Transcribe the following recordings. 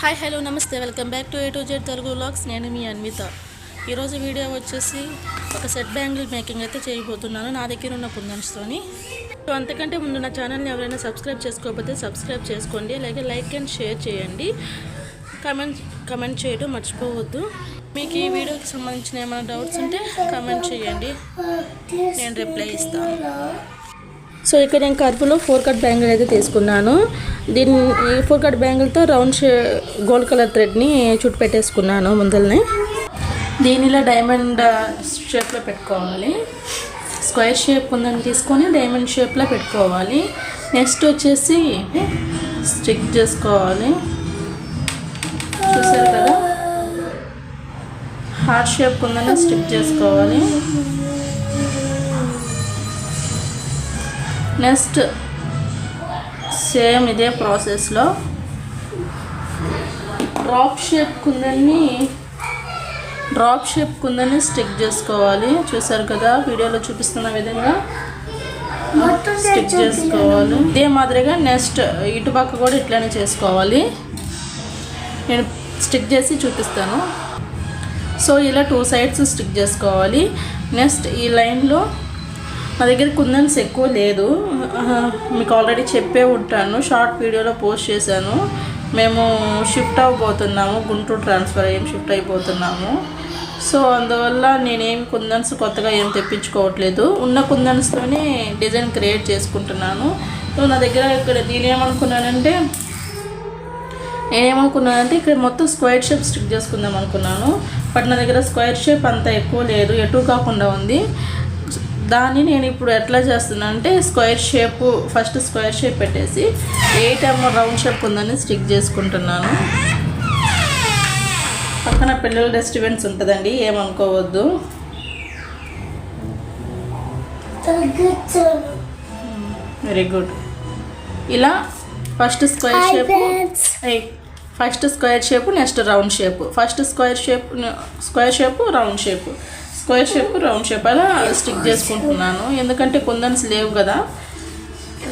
Hi hello నమస్తే. Welcome back to A to Z Telugu vlogs. నేను మీ అన్విత. ఈరోజు వీడియో వచ్చేసి ఒక సెట్ బ్యాంగిల్ మేకింగ్ అయితే చేయబోతున్నాను. నా దగ్గర ఉన్న కుందన్స్తోని సో అంతకంటే ముందు నా ఛానల్ని ఎవరైనా సబ్స్క్రైబ్ చేసుకోకపోతే సబ్స్క్రైబ్ చేసుకోండి. అలాగే లైక్ అండ్ షేర్ చేయండి. కమెంట్ కమెంట్ చేయడం మర్చిపోవద్దు. మీకు ఈ వీడియోకి సంబంధించిన ఏమైనా డౌట్స్ ఉంటే కమెంట్ చేయండి. నేను రిప్లై ఇస్తాను. సో ఇక్కడ నేను కరుపులో ఫోర్ కట్ బ్యాంగిల్ అయితే తీసుకున్నాను. దీన్ని ఈ ఫోర్ కట్ బ్యాంగిల్తో రౌండ్ షే గోల్డ్ కలర్ థ్రెడ్ని చుట్టు పెట్టేసుకున్నాను ముందల్ని. దీనిలో డైమండ్ షేప్లో పెట్టుకోవాలి. స్క్వేర్ షేప్ ఉందని తీసుకొని డైమండ్ షేప్లో పెట్టుకోవాలి. నెక్స్ట్ వచ్చేసి స్టిక్ చేసుకోవాలి. చూసారు కదా? హార్ట్ షేప్ ఉందని స్టిక్ చేసుకోవాలి. నెక్స్ట్ సేమ్ ఇదే ప్రాసెస్లో డ్రాప్ షేప్ కుందని డ్రాప్ షేప్ కుందని స్టిక్ చేసుకోవాలి. చూసారు కదా వీడియోలో చూపిస్తున్న విధంగా స్టిక్ చేసుకోవాలి. ఇదే మాదిరిగా నెక్స్ట్ ఇటు పక్క కూడా ఇట్లానే చేసుకోవాలి. నేను స్టిక్ చేసి చూపిస్తాను. సో ఇలా టూ సైడ్స్ స్టిక్ చేసుకోవాలి. నెక్స్ట్ ఈ లైన్లో నా దగ్గర కుందన్స్ ఎక్కువ లేదు. మీకు ఆల్రెడీ చెప్పే ఉంటాను. షార్ట్ వీడియోలో పోస్ట్ చేశాను. మేము షిఫ్ట్ అవ్వబోతున్నాము గుంటూరు ట్రాన్స్ఫర్ అయ్యి షిఫ్ట్ అయిపోతున్నాము. సో అందువల్ల నేనేం కుందన్స్ కొత్తగా ఏం తెప్పించుకోవట్లేదు. ఉన్న కుందన్స్తోనే డిజైన్ క్రియేట్ చేసుకుంటున్నాను. సో నా దగ్గర ఇక్కడ దీని ఏమనుకున్నానంటే నేనేమనుకున్నానంటే ఇక్కడ మొత్తం స్క్వేర్ షేప్ స్టిక్ చేసుకుందాం అనుకున్నాను. బట్ నా దగ్గర స్క్వేర్ షేప్ అంత ఎక్కువ లేదు. ఎటు కాకుండా ఉంది. దాన్ని నేను ఇప్పుడు ఎట్లా చేస్తున్నా అంటే square shape first square shape పెట్టేసి ఎయిట్ ఎమ్ రౌండ్ షేప్ ఉందని స్టిక్ చేసుకుంటున్నాను. పక్కన పిల్లల రెస్టారెంట్స్ ఉంటుందండి ఏమనుకోవద్దు. వెరీ గుడ్ ఇలా first square shape first square shape next round shape. First square shape square shape round shape. Square shape round shape అలా stick చేసుకుంటున్నాను. ఎందుకంటే కుందన్స్ లేవు కదా.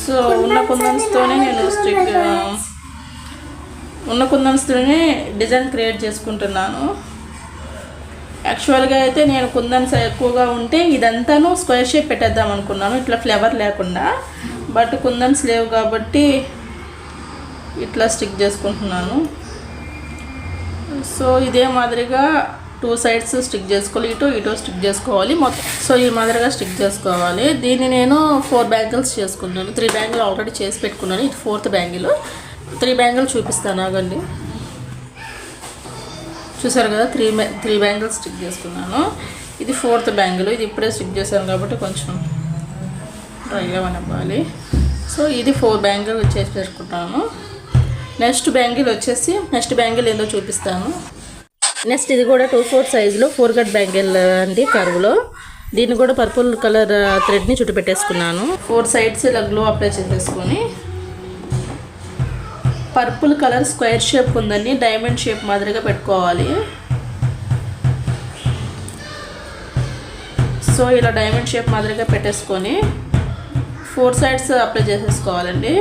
సో ఉన్న కుందన్స్తోనే నేను స్టిక్ ఉన్న కుందన్స్తోనే డిజైన్ క్రియేట్ చేసుకుంటున్నాను. యాక్చువల్గా అయితే నేను కుందన్స్ ఎక్కువగా ఉంటే ఇదంతాను స్క్వేర్ షేప్ పెట్టేద్దాం అనుకున్నాను. ఇట్లా ఫ్లేవర్ లేకుండా. బట్ కుందన్స్ లేవు కాబట్టి ఇట్లా స్టిక్ చేసుకుంటున్నాను. సో ఇదే మాదిరిగా టూ సైడ్స్ స్టిక్ చేసుకోవాలి ఇటు ఇటు స్టిక్ చేసుకోవాలి మొత్తం. సో ఈ మాదిరిగా స్టిక్ చేసుకోవాలి. దీన్ని నేను ఫోర్ బ్యాంగిల్స్ చేసుకున్నాను త్రీ బ్యాంగిల్ ఆల్రెడీ చేసి పెట్టుకున్నాను. ఇది ఫోర్త్ బ్యాంగిల్. త్రీ బ్యాంగిల్ చూపిస్తాను ఆగండి. చూసారు కదా? త్రీ త్రీ బ్యాంగిల్స్ స్టిక్ చేసుకున్నాను. ఇది ఫోర్త్ బ్యాంగిల్. ఇది ఇప్పుడే స్టిక్ చేశాను కాబట్టి కొంచెం డ్రైగా అవ్వాలి సో ఇది ఫోర్ బ్యాంగిల్ చేసి పెట్టుకుంటాను. నెక్స్ట్ బ్యాంగిల్ వచ్చేసి నెక్స్ట్ బ్యాంగిల్ ఏందో చూపిస్తాను. నెక్స్ట్ ఇది కూడా టూ ఫోర్ సైజులో ఫోర్ కట్ బ్యాంగిల్ అండి కరువులో. దీన్ని కూడా పర్పుల్ కలర్ థ్రెడ్ని చుట్టు పెట్టేసుకున్నాను ఫోర్ సైడ్స్ ఇలా గ్లో అప్లై చేసేసుకొని. పర్పుల్ కలర్ స్క్వేర్ షేప్ ఉందని డైమండ్ షేప్ మాదిరిగా పెట్టుకోవాలి. సో ఇలా డైమండ్ షేప్ మాదిరిగా పెట్టేసుకొని ఫోర్ సైడ్స్ అప్లై చేసేసుకోవాలండి.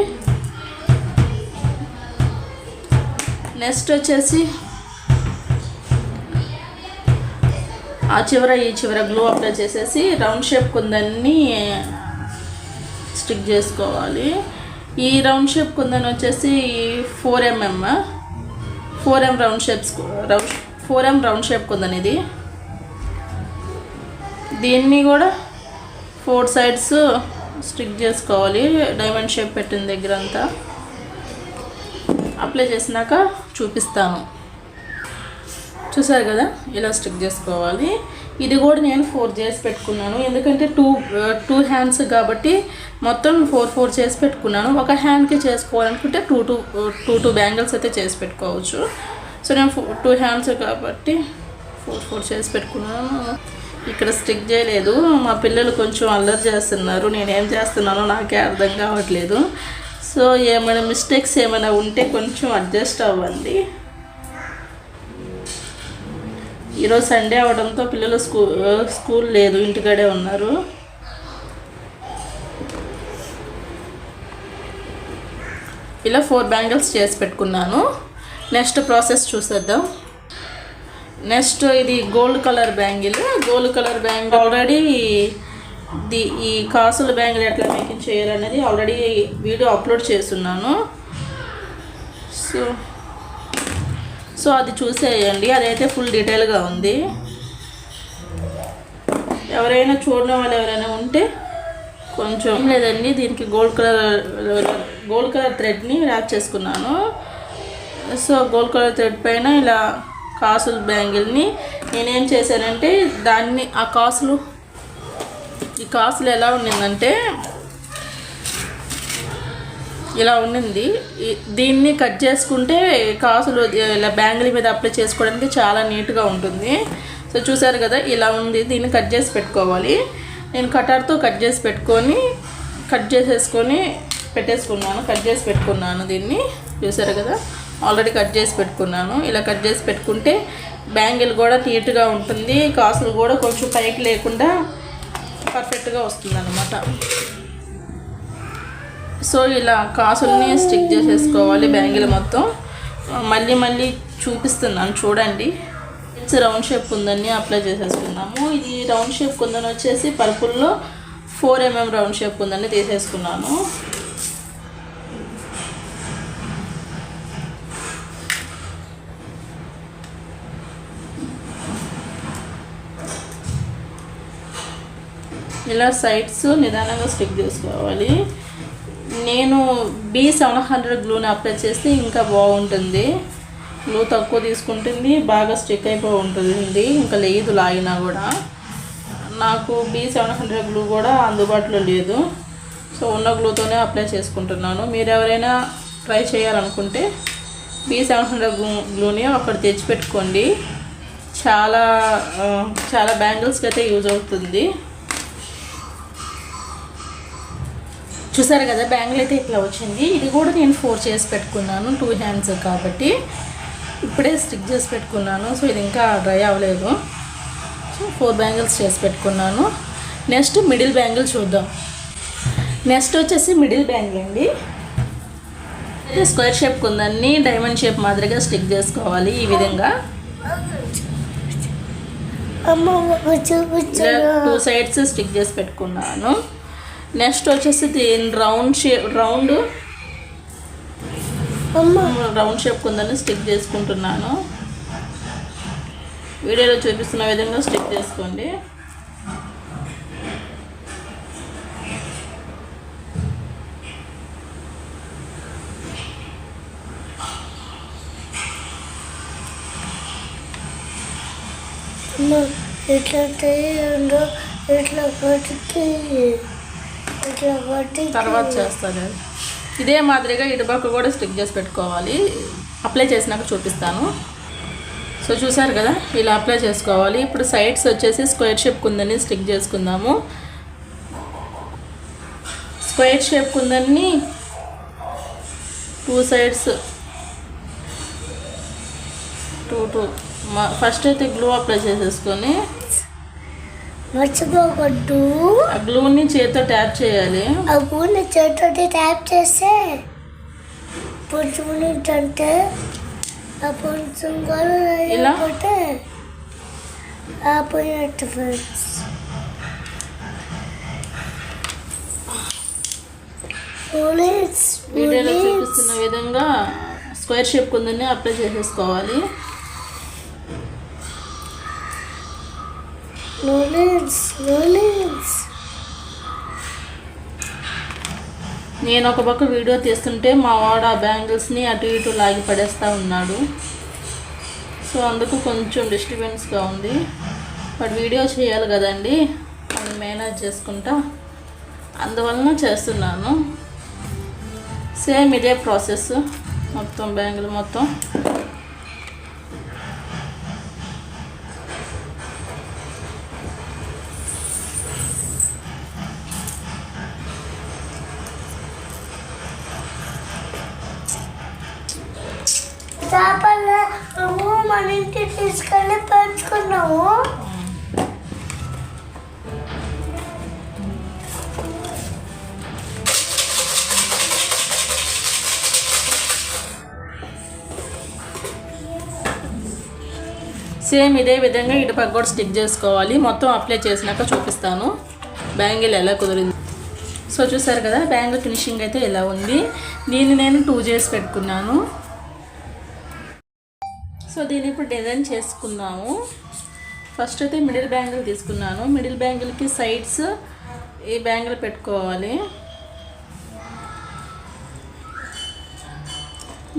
నెక్స్ట్ వచ్చేసి ఆ చివర ఈ చివర గ్లూ అప్లై చేసేసి రౌండ్ షేప్ కుందన్ని స్టిక్ చేసుకోవాలి. ఈ రౌండ్ షేప్ కుందని వచ్చేసి four MM. Four M round shapes round four M round shape కుందని ఇది. దీన్ని కూడా ఫోర్ సైడ్స్ స్టిక్ చేసుకోవాలి. డైమండ్ షేప్ పెట్టిన దగ్గర అంతా. అప్లై చేసినాక చూపిస్తాను. చూసారు కదా? ఇలా స్టిక్ చేసుకోవాలి. ఇది కూడా నేను ఫోర్ చేసి పెట్టుకున్నాను. ఎందుకంటే టూ టూ హ్యాండ్స్ కాబట్టి మొత్తం ఫోర్ ఫోర్ చేసి పెట్టుకున్నాను. ఒక హ్యాండ్కి చేసుకోవాలనుకుంటే two two two two bangles అయితే చేసి పెట్టుకోవచ్చు. సో నేను టూ హ్యాండ్స్ కాబట్టి ఫోర్ ఫోర్ చేసి పెట్టుకున్నాను. ఇక్కడ స్టిక్ చేయలేదు. మా పిల్లలు కొంచెం అల్లరి చేస్తున్నారు. నేనేం చేస్తున్నానో నాకే అర్థం కావట్లేదు. సో ఏమైనా మిస్టేక్స్ ఏమైనా ఉంటే కొంచెం అడ్జస్ట్ అవ్వండి. ఈరోజు సండే అవడంతో పిల్లలు స్కూల్ స్కూల్ లేదు ఇంటికాడే ఉన్నారు. ఇలా ఫోర్ బ్యాంగిల్స్ చేసి పెట్టుకున్నాను. నెక్స్ట్ ప్రాసెస్ చూసేద్దాం. నెక్స్ట్ ఇది gold colour bangle gold colour bangle already the ఈ కాసుల బ్యాంగిల్ ఎట్లా మేకింగ్ చేయాలనేది ఆల్రెడీ వీడియో అప్లోడ్ చేస్తున్నాను. సో సో అది చూసేయండి అదైతే ఫుల్ డీటెయిల్గా ఉంది. ఎవరైనా చూడడం వాళ్ళు ఎవరైనా ఉంటే కొంచెం లేదండి దీనికి గోల్డ్ కలర్ గోల్డ్ కలర్ థ్రెడ్ని ర్యాప్ చేసుకున్నాను. సో గోల్డ్ కలర్ థ్రెడ్ పైన ఇలా కాసులు బ్యాంగిల్ని నేనేం చేశానంటే దాన్ని ఆ కాసులు ఈ కాసులు ఎలా ఉండిందంటే ఇలా ఉండింది. దీన్ని కట్ చేసుకుంటే కాసులు ఇలా బ్యాంగిల్ మీద అప్లై చేసుకోవడానికి చాలా నీట్గా ఉంటుంది. సో చూసారు కదా ఇలా ఉంది. దీన్ని కట్ చేసి పెట్టుకోవాలి. నేను కటార్తో కట్ చేసి పెట్టుకొని కట్ చేసేసుకొని పెట్టేసుకున్నాను. కట్ చేసి పెట్టుకున్నాను దీన్ని. చూసారు కదా ఆల్రెడీ కట్ చేసి పెట్టుకున్నాను. ఇలా కట్ చేసి పెట్టుకుంటే బ్యాంగిల్ కూడా నీట్గా ఉంటుంది. కాసులు కూడా కొంచెం పైకి లేకుండా పర్ఫెక్ట్గా వస్తుంది అనమాట సో ఇలా కాసుల్ని స్టిక్ చేసేసుకోవాలి బ్యాంగిల్ మొత్తం. మళ్ళీ మళ్ళీ చూపిస్తున్నాను చూడండి. ఇట్స్ రౌండ్ షేప్ కుందని అప్లై చేసేసుకున్నాము. ఇది రౌండ్ షేప్ కుందని వచ్చేసి పర్పుల్లో ఫోర్ ఎంఎం రౌండ్ షేప్ కుందని తీసేసుకున్నాను. ఇలా సైడ్స్ నిదానంగా స్టిక్ చేసుకోవాలి. నేను బీ సెవెన్ హండ్రెడ్ గ్లూని అప్లై చేస్తే ఇంకా బాగుంటుంది. గ్లూ తక్కువ తీసుకుంటుంది బాగా స్టిక్ అయిపో ఉంటుంది ఇంకా లేదు లాగినా కూడా. నాకు బీ సెవెన్ హండ్రెడ్ గ్లూ కూడా అందుబాటులో లేదు. సో ఉన్న గ్లూతోనే అప్లై చేసుకుంటున్నాను. మీరు ఎవరైనా ట్రై చేయాలనుకుంటే బీ సెవెన్ హండ్రెడ్ గ్లూ గ్లూని అక్కడ తెచ్చిపెట్టుకోండి చాలా చాలా బ్యాంగిల్స్కి అయితే యూజ్ అవుతుంది. చూసారు కదా బ్యాంగిల్ అయితే ఇట్లా వచ్చింది. ఇది కూడా నేను ఫోర్ చేసి పెట్టుకున్నాను టూ హ్యాండ్స్ కాబట్టి. ఇప్పుడే స్టిక్ చేసి పెట్టుకున్నాను సో ఇది ఇంకా డ్రై అవ్వలేదు. సో ఫోర్ బ్యాంగిల్స్ చేసి పెట్టుకున్నాను. నెక్స్ట్ మిడిల్ బ్యాంగిల్ చూద్దాం. నెక్స్ట్ వచ్చేసి మిడిల్ బ్యాంగిల్ అండి. అయితే స్క్వేర్ షేప్ కుందన్ని డైమండ్ షేప్ మాదిరిగా స్టిక్ చేసుకోవాలి ఈ విధంగా. టూ సైడ్స్ స్టిక్ చేసి పెట్టుకున్నాను. నెక్స్ట్ వచ్చేసి దీని round. Shape round round shape కుందని stick చేసుకుంటున్నాను. వీడియోలో చూపిస్తున్న విధంగా స్టిక్ చేసుకోండి. ఇట్లా తీయండు ఇట్లా పట్టి తర్వాత చేస్తాను. ఇదే మాదిరిగా ఇటుపక్క కూడా స్టిక్ చేసి పెట్టుకోవాలి. అప్లై చేసినాక చూపిస్తాను. సో చూసారు కదా ఇలా అప్లై చేసుకోవాలి. ఇప్పుడు సైడ్స్ వచ్చేసి స్క్వేర్ షేప్ కుందని స్టిక్ చేసుకుందాము. Square shape కుందని two sides two two first అయితే గ్లూ అప్లై చేసేసుకొని మర్చిపోకూడదు ఆ గ్లూని చేతితో ట్యాప్ చేయాలి. ఆ పూని చేతితోటి ట్యాప్ చేస్తే పుంజుకుని అంటే ఆ? అయిపోతే ఆ పోయినట్టు ఫ్రెండ్స్ వీడియోలో చూపిస్తున్న విధంగా స్క్వేర్ షేప్ కుందని అప్లై చేసేసుకోవాలి. పోలీస్ పోలీస్ నేను ఒక పక్క వీడియో తీస్తుంటే మా వాడు ఆ బ్యాంగిల్స్ని అటు ఇటు లాగి పడేస్తూ ఉన్నాడు. సో అందుకు కొంచెం డిస్టర్బెన్స్గా ఉంది. బట్ వీడియో చేయాలి కదండి. అది మేనేజ్ చేసుకుంటా. అందువలన చేస్తున్నాను. సేమ్ ఇదే ప్రాసెస్ మొత్తం బ్యాంగిల్ మొత్తం. చేపల నువ్వు మన ఇంటికి తీసుకెళ్ళి పెంచుకున్నాము. సేమ్ ఇదే విధంగా ఇటు పక్క కూడా స్టిక్ చేసుకోవాలి. మొత్తం అప్లై చేసినాక చూపిస్తాను. బ్యాంగిల్ ఎలా కుదిరింది. సో చూసారు కదా బ్యాంగిల్ ఫినిషింగ్ అయితే ఎలా ఉంది. దీన్ని నేను టూ చేసి పెట్టుకున్నాను. సో దీన్ని ఇప్పుడు డిజైన్ చేసుకున్నాము ఫస్ట్ అయితే మిడిల్ బ్యాంగిల్ తీసుకున్నాను. మిడిల్ బ్యాంగిల్కి సైడ్స్ ఈ బ్యాంగిల్ పెట్టుకోవాలి.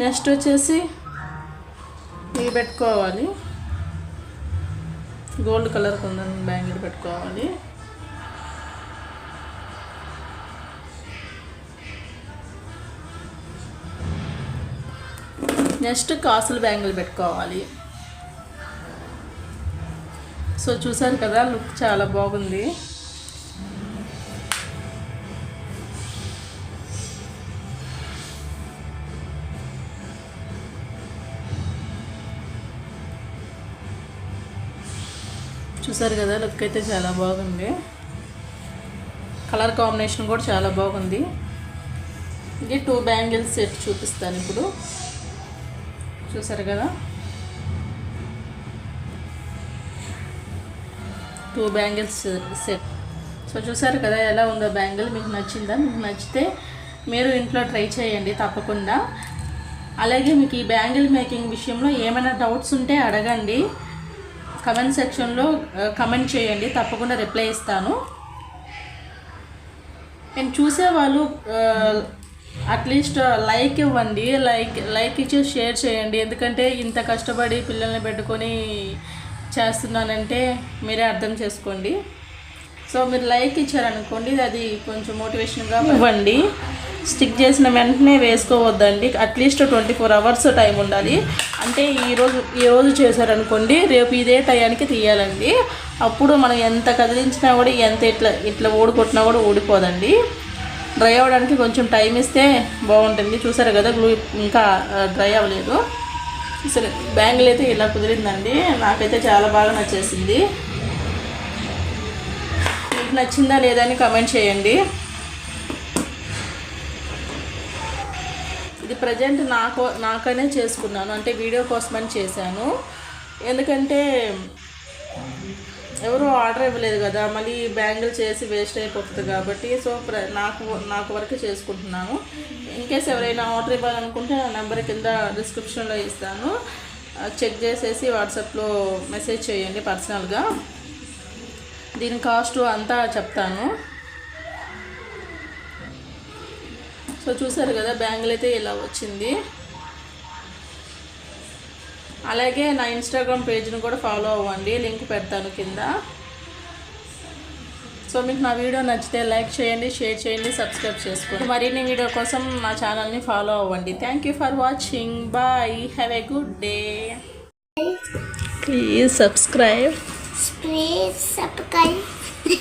నెక్స్ట్ వచ్చేసి ఇవి పెట్టుకోవాలి. గోల్డ్ కలర్ కొందని బ్యాంగిల్ పెట్టుకోవాలి. నెక్స్ట్ కాసులు బ్యాంగిల్ పెట్టుకోవాలి. సో చూసారు కదా లుక్ చాలా బాగుంది. చూసారు కదా లుక్ అయితే చాలా బాగుంది. కలర్ కాంబినేషన్ కూడా చాలా బాగుంది. ఇది టూ బ్యాంగిల్స్ సెట్ చూపిస్తాను ఇప్పుడు. చూసారు కదా? టూ బ్యాంగిల్స్ సెట్ సో చూసారు కదా ఎలా ఉందో బ్యాంగిల్? మీకు నచ్చిందా? మీకు నచ్చితే మీరు ఇంట్లో ట్రై చేయండి తప్పకుండా. అలాగే మీకు ఈ బ్యాంగిల్ మేకింగ్ విషయంలో ఏమైనా డౌట్స్ ఉంటే అడగండి. కమెంట్ సెక్షన్లో కమెంట్ చేయండి. తప్పకుండా రిప్లై ఇస్తాను. నేను చూసేవాళ్ళు అట్లీస్ట్ లైక్ uh, ఇవ్వండి లైక్ లైక్ ఇచ్చి షేర్ చేయండి. ఎందుకంటే ఇంత కష్టపడి పిల్లల్ని పెట్టుకొని చేస్తున్నానంటే మీరే అర్థం చేసుకోండి. సో మీరు లైక్ ఇచ్చారనుకోండి అది కొంచెం మోటివేషన్గా ఇవ్వండి. స్టిక్ చేసిన వెంటనే వేసుకోవద్దండి. At least twenty four hours time ఉండాలి. అంటే ఈరోజు ఈరోజు చేశారనుకోండి రేపు ఇదే టయానికి తీయాలండి. అప్పుడు మనం ఎంత కదిలించినా కూడా ఎంత ఇట్లా ఇట్లా ఓడికొట్టినా కూడా ఊడిపోదండి డ్రై అవ్వడానికి కొంచెం టైం ఇస్తే బాగుంటుంది. చూసారు కదా గ్లూ ఇంకా డ్రై అవ్వలేదు. సరే బ్యాంగిల్ అయితే ఇలా కుదిరిందండి. నాకైతే చాలా బాగా నచ్చేసింది. మీకు నచ్చిందా లేదా అని కమెంట్ చేయండి. ఇది ప్రజెంట్ నాకు నాకనే చేసుకున్నాను. అంటే వీడియో కోసమని చేశాను. ఎందుకంటే ఎవరు ఆర్డర్ ఇవ్వలేదు కదా మళ్ళీ బ్యాంగిల్ చేసి వేస్ట్ అయిపోతుంది కాబట్టి సో ప్ర నాకు నాకు వరకు చేసుకుంటున్నాను. ఇన్కేస్ ఎవరైనా ఆర్డర్ ఇవ్వాలనుకుంటే నా నెంబర్ కింద డిస్క్రిప్షన్లో ఇస్తాను. చెక్ చేసేసి వాట్సాప్లో మెసేజ్ చేయండి పర్సనల్గా దీని కాస్ట్ అంతా చెప్తాను. సో చూసారు కదా బ్యాంగిల్ అయితే ఇలా వచ్చింది. అలాగే నా ఇన్స్టాగ్రామ్ పేజ్ని కూడా ఫాలో అవ్వండి. లింక్ పెడతాను కింద. సో మీకు నా వీడియో నచ్చితే లైక్ చేయండి షేర్ చేయండి సబ్స్క్రైబ్ చేసుకోండి. మరిన్ని వీడియో కోసం నా ఛానల్ని ఫాలో అవ్వండి. Thank you for watching bye have a good day please subscribe Please subscribe.